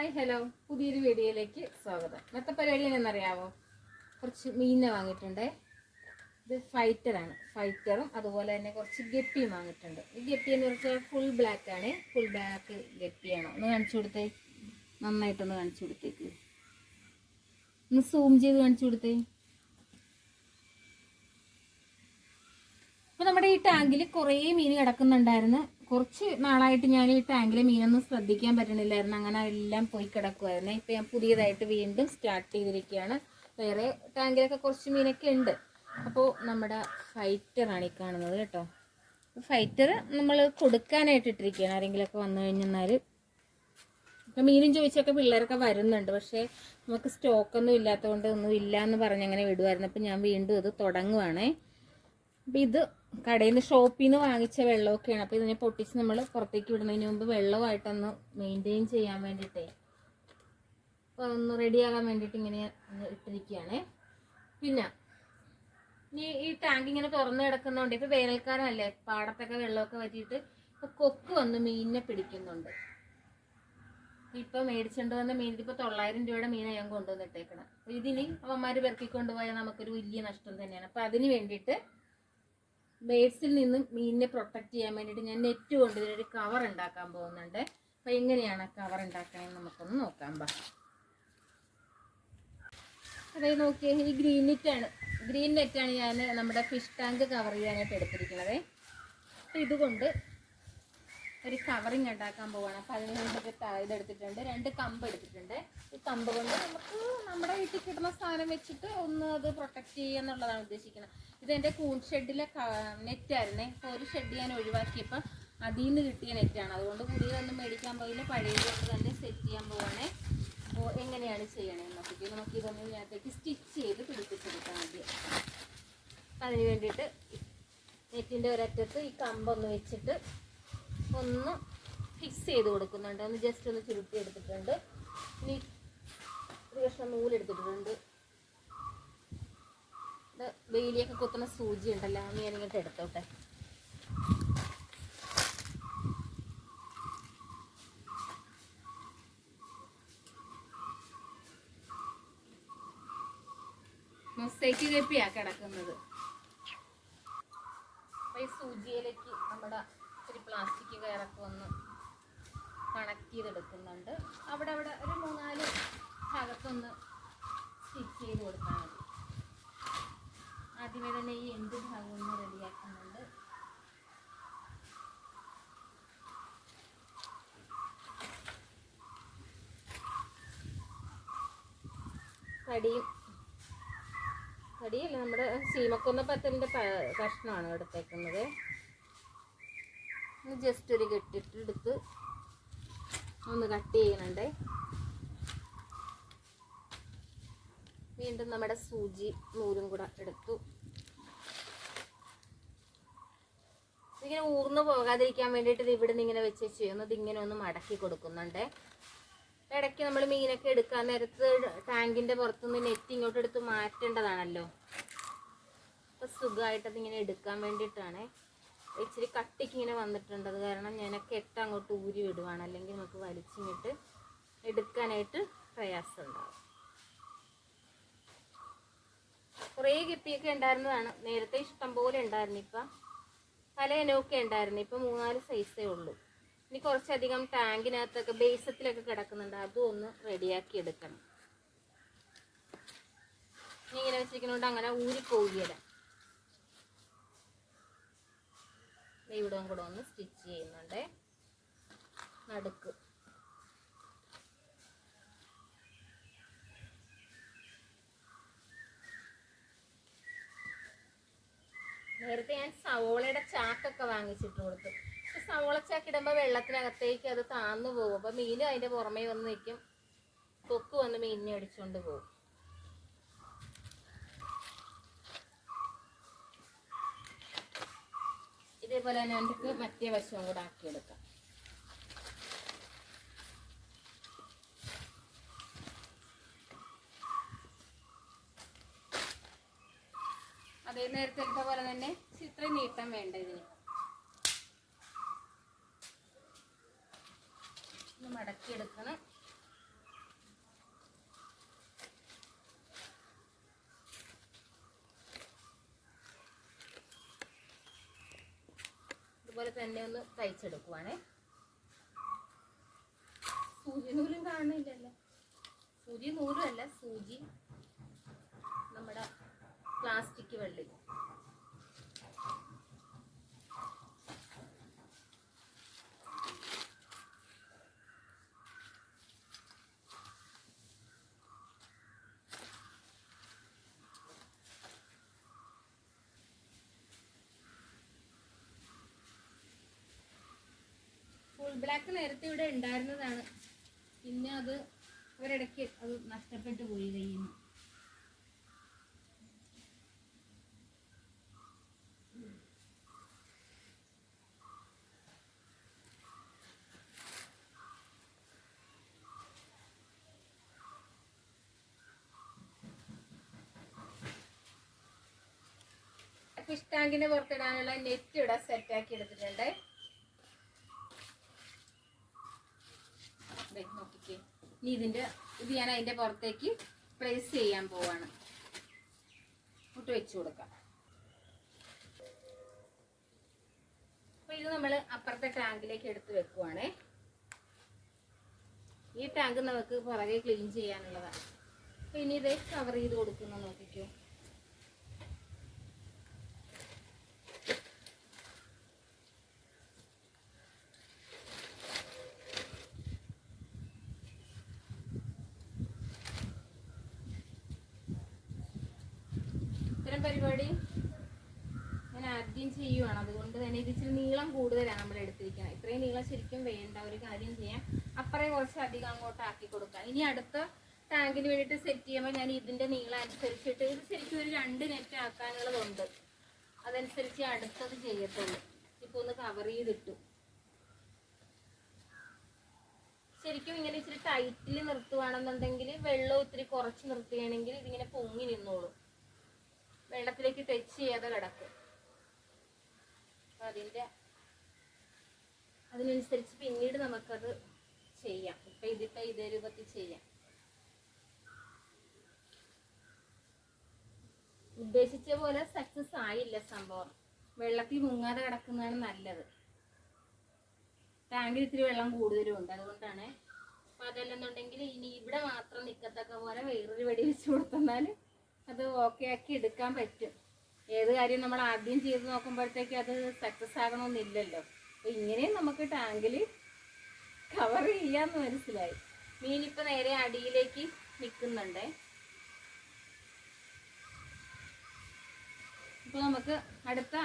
Hi hello. പുതിയൊരു വീഡിയോയിലേക്ക് സ്വാഗതം. ഇന്നത്തെ പരിപാടി എന്നറിയാവോ കുറച്ച് മീനിനെ വാങ്ങിയിട്ടുണ്ട്. ഇത് ഫൈറ്ററാണ് ഫൈറ്ററും അതുപോലെ തന്നെ കുറച്ച് ഗപ്പിയും വാങ്ങിയിട്ടുണ്ട്. ഈ ഗപ്പി എന്ന് വെച്ചാൽ ഫുൾ ബ്ലാക്ക് ആണ്. ഫുൾ ബ്ലാക്ക് ഗപ്പിയാണ്? ഒന്ന് കാണിച്ചു കൊടുത്തേ. നന്നായിട്ടൊന്ന് കാണിച്ചു കൊടുത്തേക്ക്. ഒന്ന് സൂം ചെയ്ത് കാണിച്ചു കൊടുത്തേ. അപ്പോൾ നമ്മുടെ ഈ ടാങ്കിൽ കുറേ മീൻ കിടക്കുന്നുണ്ടായിരുന്നു. കുറച്ച് നാളായിട്ട് ഞാൻ ഈ ടാങ്കിൽ മീനൊന്നും ശ്രദ്ധിക്കാൻ പറ്റണില്ലായിരുന്നു. അങ്ങനെ എല്ലാം പോയി കിടക്കുമായിരുന്നു ഇപ്പം ഞാൻ പുതിയതായിട്ട് വീണ്ടും സ്റ്റാർട്ട് ചെയ്തിരിക്കുകയാണ് വേറെ ടാങ്കിലൊക്കെ കുറച്ച് മീനൊക്കെ ഉണ്ട്. അപ്പോൾ നമ്മുടെ ഫൈറ്ററാണ് ഈ കാണുന്നത് കേട്ടോ. ഫൈറ്റർ നമ്മൾ കൊടുക്കാനായിട്ട് ഇട്ടിരിക്കുകയാണ്. ആരെങ്കിലുമൊക്കെ വന്നു കഴിഞ്ഞാൽ ഇപ്പം മീനും ചോദിച്ചൊക്കെ പിള്ളേരൊക്കെ വരുന്നുണ്ട്. പക്ഷേ നമുക്ക് സ്റ്റോക്കൊന്നും ഇല്ലാത്തതുകൊണ്ട് ഒന്നും ഇല്ല എന്ന് പറഞ്ഞ് അങ്ങനെ വിടുമായിരുന്നു അപ്പം ഞാൻ വീണ്ടും ഇത് തുടങ്ങുവാണേ. അപ്പം ഇത് കടയിൽ നിന്ന് ഷോപ്പിൽ നിന്ന് വാങ്ങിച്ച വെള്ളമൊക്കെയാണ്. അപ്പോൾ ഇതിനെ പൊട്ടിച്ച് നമ്മൾ പുറത്തേക്ക് വിടുന്നതിന് മുമ്പ് വെള്ളമായിട്ടൊന്ന് മെയിന്റെയിൻ ചെയ്യാൻ വേണ്ടിയിട്ടേ ഒന്ന് റെഡിയാകാൻ വേണ്ടിയിട്ട് ഇങ്ങനെ ഇട്ടിരിക്കുകയാണ്. പിന്നെ ഇനി ഈ ടാങ്ക് ഇങ്ങനെ തുറന്ന് കിടക്കുന്നതുകൊണ്ട് ഇപ്പോൾ വേനൽക്കാലമല്ലേ പാടത്തൊക്കെ വെള്ളമൊക്കെ വറ്റിയിട്ട് ഇപ്പോൾ കൊക്ക് വന്ന് മീനിനെ പിടിക്കുന്നുണ്ട്. ഇപ്പം മേടിച്ചുകൊണ്ട് വന്ന മീൻ ഇതിപ്പോൾ തൊള്ളായിരം രൂപയുടെ മീനാണ് ഞാൻ കൊണ്ടുവന്നിട്ടേക്കണം. അപ്പോൾ ഇതിന് അവന്മാർ പെറുക്കിക്കൊണ്ട് പോയാൽ നമുക്കൊരു വലിയ നഷ്ടം തന്നെയാണ്. അപ്പോൾ അതിന് വേണ്ടിയിട്ട് ബേഡ്സിൽ നിന്ന് മീനിനെ പ്രൊട്ടക്റ്റ് ചെയ്യാൻ വേണ്ടിയിട്ട് ഞാൻ നെറ്റ് കൊണ്ട് ഇതിനൊരു കവർ ഉണ്ടാക്കാൻ പോകുന്നുണ്ട്. അപ്പോൾ എങ്ങനെയാണ് കവർ ഉണ്ടാക്കണമെന്ന് നമുക്കൊന്ന് നോക്കാം ബാ. അതായത് നോക്കിയേ ഈ ഗ്രീൻ നെറ്റാണ് ഗ്രീൻ നെറ്റാണ് ഞാൻ നമ്മുടെ ഫിഷ് ടാങ്ക് കവർ ചെയ്യാനായിട്ട് എടുത്തിരിക്കുന്നത് അപ്പോൾ ഇതുകൊണ്ട് ഒരു കവറിങ് ഉണ്ടാക്കാൻ പോവാണ്. അപ്പോൾ അതിന് വേണ്ടിയിട്ട് ഇതെടുത്തിട്ടുണ്ട് രണ്ട് കമ്പ് എടുത്തിട്ടുണ്ട്. ഈ കമ്പ് കൊണ്ട് നമുക്ക് നമ്മുടെ വീട്ടിൽ കിട്ടുന്ന സാധനം വെച്ചിട്ട് ഒന്ന് അത് പ്രൊട്ടക്റ്റ് ചെയ്യുക എന്നുള്ളതാണ് ഉദ്ദേശിക്കുന്നത്. ഇത് എന്റെ കൂൺ ഷെഡിലെ നെറ്റായിരുന്നേ അപ്പോൾ ഒരു ഷെഡ് ഞാൻ ഒഴിവാക്കിയപ്പോൾ അതിൽ നിന്ന് കിട്ടിയ നെറ്റാണ് അതുകൊണ്ട് പുതിയതൊന്നും മേടിക്കാൻ പോയില്ല. പഴയത് തന്നെ സെറ്റ് ചെയ്യാൻ പോവാണേ. അപ്പോൾ എങ്ങനെയാണ് ചെയ്യണേന്ന് നോക്കിയിട്ട് നമുക്ക് ഇതൊന്ന് ഇതിനകത്തേക്ക് സ്റ്റിച്ച് ചെയ്ത് പിടിപ്പിച്ചെടുക്കാൻ വേണ്ടി അതിന് വേണ്ടിയിട്ട് നെറ്റിന്റെ ഒരറ്റത്ത് ഈ കമ്പൊന്ന് വെച്ചിട്ട് ഒന്ന് ഫിക്സ് ചെയ്ത് കൊടുക്കുന്നുണ്ട്. ഒന്ന് ജസ്റ്റ് ഒന്ന് ചുരുട്ടി എടുത്തിട്ടുണ്ട്. ഇനി ഒരു കഷ്ണം നൂലെടുത്തിട്ടുണ്ട് വെയിലിയൊക്കെ കുത്തുന്ന സൂചി ഉണ്ടല്ലോ അങ്ങനെ ഞാനിങ്ങോട്ട് എടുത്തോട്ടെ. മൊസൈക്ക് കപ്പിയാ കിടക്കുന്നത്. സൂചിയിലേക്ക് നമ്മുടെ ഇച്ചിരി പ്ലാസ്റ്റിക് കയറൊക്കെ ഒന്ന് കണക്ട് ചെയ്തെടുക്കുന്നുണ്ട്. അവിടെ അവിടെ ഒരു മൂന്നാൽ ഭാഗത്തൊന്ന് സ്റ്റിച്ച് ചെയ്ത് കൊടുത്താൽ മതി. ആദ്യമേ തന്നെ ഈ എന്ത് ഭാഗം ഒന്ന് റെഡിയാക്കുന്നുണ്ട്. കടിയും. കടിയല്ല നമ്മുടെ സീമക്കൊന്ന പത്തലിന്റെ കഷ്ണമാണ് എടുത്തേക്കുന്നത്. ജസ്റ്റ് ഒരു കെട്ടിട്ടെടുത്ത് ഒന്ന് കട്ട് ചെയ്യുന്നുണ്ട് വീണ്ടും നമ്മുടെ സൂചി നൂലും കൂടെ എടുത്തു. ഇങ്ങനെ ഊർന്നു പോകാതിരിക്കാൻ വേണ്ടിയിട്ട് ഇവിടെ നിന്ന് ഇങ്ങനെ വെച്ച് ചെയ്യുന്നത് ഇങ്ങനെ ഒന്ന് മടക്കി കൊടുക്കുന്നുണ്ട്. ഇടയ്ക്ക് നമ്മൾ മീനൊക്കെ എടുക്കാൻ നേരത്ത് ടാങ്കിന്റെ പുറത്തുനിന്ന് നെറ്റ് ഇങ്ങോട്ട് എടുത്ത് മാറ്റേണ്ടതാണല്ലോ. അപ്പം സുഖമായിട്ടത് ഇങ്ങനെ എടുക്കാൻ വേണ്ടിയിട്ടാണ്. ഇച്ചിരി കട്ടിക്ക് ഇങ്ങനെ വന്നിട്ടുണ്ട്. അത് കാരണം ഞാനൊക്കെ എട്ട് അങ്ങോട്ട് ഊരി വിടുവാണ്. അല്ലെങ്കിൽ നമുക്ക് വലിച്ചിങ്ങിട്ട് എടുക്കാനായിട്ട് പ്രയാസം ഉണ്ടാവും കുറേ കിപ്പിയൊക്കെ ഉണ്ടായിരുന്നതാണ്. നേരത്തെ ഇഷ്ടം പോലെ ഉണ്ടായിരുന്നു. ഇപ്പം പല ഇനമൊക്കെ ഉണ്ടായിരുന്നു. ഇപ്പം മൂന്നാൽ സൈസേ ഉള്ളൂ. ഇനി കുറച്ചധികം ടാങ്കിനകത്തൊക്കെ ബേസത്തിലൊക്കെ കിടക്കുന്നുണ്ട്. അതും ഒന്ന് റെഡിയാക്കി എടുക്കണം. ഇനി ഇങ്ങനെ വെച്ചിരിക്കുന്നതുകൊണ്ട് അങ്ങനെ ഊരി ഊരിപ്പോവുകയില്ല. ഇവിടെ കൂടെ ഒന്ന് സ്റ്റിച്ച് ചെയ്യുന്നുണ്ട്. നടുക്ക്. നേരത്തെ ഞാൻ സവോളയുടെ ചാക്കൊക്കെ വാങ്ങിച്ചിട്ട് കൊടുത്തു. സവോള ചാക്കിടുമ്പോ ഇടുമ്പോൾ വെള്ളത്തിനകത്തേക്ക് അത് താന്നു പോകും. അപ്പോൾ മീനും അതിന്റെ പുറമേ വന്ന് നിൽക്കും. കൊക്ക് വന്ന് മീനിനെ അടിച്ചുകൊണ്ട് പോകും. ഇതേപോലെ തന്നെ നമുക്ക് മറ്റേ വശവും കൂടെ ആക്കിയെടുക്കാം. അതേ നേരത്തെ പോലെ തന്നെ ഇത്രയും നീട്ടം വേണ്ട ഇതിന്. ഒന്ന് മടക്കിയെടുക്കണം. ഇതേപോലെ തന്നെ ഒന്ന് തയ്ച്ചെടുക്കുവാണേ. സൂചി നൂലും കാണുന്നില്ലല്ലോ. സൂചി നൂലും അല്ല സൂചി നമ്മുടെ പ്ലാസ്റ്റിക് വള്ളി ഫുൾ ബ്ലാക്ക് നേരത്തെ ഇവിടെ ഉണ്ടായിരുന്നതാണ്. പിന്നെ അത് ഒരിടയ്ക്ക് അത് നഷ്ടപ്പെട്ടു പോയി കയ്യിൽ നിന്ന് ഫിഷ് ടാങ്കിന്റെ പുറത്തിടാനുള്ള നെറ്റ് ഇവിടെ സെറ്റാക്കി എടുത്തിട്ടുണ്ട്. ഇനി ഇതിന്റെ ഇത് ഞാൻ അതിന്റെ പുറത്തേക്ക് പ്ലേസ് ചെയ്യാൻ പോവാണ്. ഇട്ട് വെച്ചു കൊടുക്കാം. അപ്പൊ ഇത് നമ്മൾ അപ്പുറത്തെ ടാങ്കിലേക്ക് എടുത്ത് വെക്കുവാണേ. ഈ ടാങ്ക് നമുക്ക് പുറകെ ക്ലീൻ ചെയ്യാനുള്ളതാണ്. അപ്പൊ ഇനി ഇത് കവർ ചെയ്ത് കൊടുക്കുന്നു നോക്കിക്കോ ഇത്തരം പരിപാടി? ഞാൻ ആദ്യം ചെയ്യുവാണ്. അതുകൊണ്ട് തന്നെ ഇത് ഇച്ചിരി നീളം കൂടുതലാണ് നമ്മൾ എടുത്തിരിക്കുന്നത്. ഇത്രയും നീളം ശരിക്കും വേണ്ട ഒരു കാര്യം ചെയ്യാം അപ്പറേ കുറച്ച് അധികം അങ്ങോട്ട് ആക്കി കൊടുക്കാം. ഇനി അടുത്ത ടാങ്കിന് വേണ്ടിയിട്ട് സെറ്റ് ചെയ്യുമ്പോൾ ഞാൻ ഇതിന്റെ നീളം അനുസരിച്ചിട്ട് ഇത് ശരിക്കും ഒരു രണ്ട് നെറ്റ് ആക്കാനുള്ളതുണ്ട്. അതനുസരിച്ച് അടുത്തത് ചെയ്യത്തുള്ളൂ. ഇപ്പൊ ഒന്ന് കവർ ചെയ്തിട്ടു. ശരിക്കും ഇങ്ങനെ ഇച്ചിരി ടൈറ്റിൽ നിർത്തുവാണെന്നുണ്ടെങ്കിൽ വെള്ളം ഇത്തിരി കുറച്ച് നിർത്തുകയാണെങ്കിൽ ഇതിങ്ങനെ പൊങ്ങി നിന്നോളും. വെള്ളത്തിലേക്ക് ടച്ച് ചെയ്യാതെ കിടക്കും. അതിന്റെ അതിനനുസരിച്ച് പിന്നീട് നമുക്കത് ചെയ്യാം. ഇപ്പൊ ഇതിപ്പോ ഇതേ രൂപത്തിൽ ചെയ്യാം. ഉദ്ദേശിച്ച പോലെ സക്സസ് ആയില്ല സംഭവം. വെള്ളത്തിൽ മുങ്ങാതെ കിടക്കുന്നതാണ് നല്ലത്. ടാങ്കിൽ ഇത്തിരി വെള്ളം കൂടുതലും ഉണ്ട്. അതുകൊണ്ടാണ്. അപ്പൊ അതല്ലെന്നുണ്ടെങ്കിൽ ഇനി ഇവിടെ മാത്രം നിക്കത്തക്ക പോലെ വേറൊരു വെടി വെച്ച് കൊടുത്തെന്നാൽ അത് ഓക്കെ ആക്കി എടുക്കാൻ പറ്റും. ഏത് കാര്യം നമ്മൾ ആദ്യം ചെയ്ത് നോക്കുമ്പോഴത്തേക്ക് അത് സക്സസ് ആകണമെന്നില്ലല്ലോ. അപ്പൊ ഇങ്ങനെയും നമുക്ക് ടാങ്കിൽ കവർ ചെയ്യാന്ന് മനസ്സിലായി. മീനിപ്പോ നേരെ അടിയിലേക്ക് നിൽക്കുന്നുണ്ടേ. ഇപ്പൊ നമുക്ക് അടുത്ത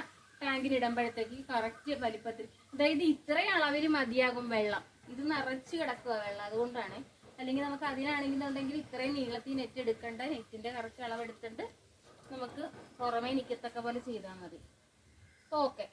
ടാങ്കിൽ ഇടുമ്പോഴത്തേക്ക് കറക്റ്റ് വലിപ്പത്തിൽ അതായത് ഇത്രയും അളവിൽ മതിയാകും വെള്ളം. ഇത് നിറച്ച് കിടക്കുക വെള്ളം. അതുകൊണ്ടാണ് അല്ലെങ്കിൽ നമുക്ക് അതിനാണെങ്കിലുണ്ടെങ്കിൽ ഇത്രയും നീളത്തിൽ നെറ്റ് എടുക്കണ്ട നെറ്റിന്റെ കറക്റ്റ് അളവ് എടുത്തിട്ട് നമുക്ക് പുറമേ നിൽക്കത്തക്ക പോലെ ചെയ്താൽ മതി. ഓക്കെ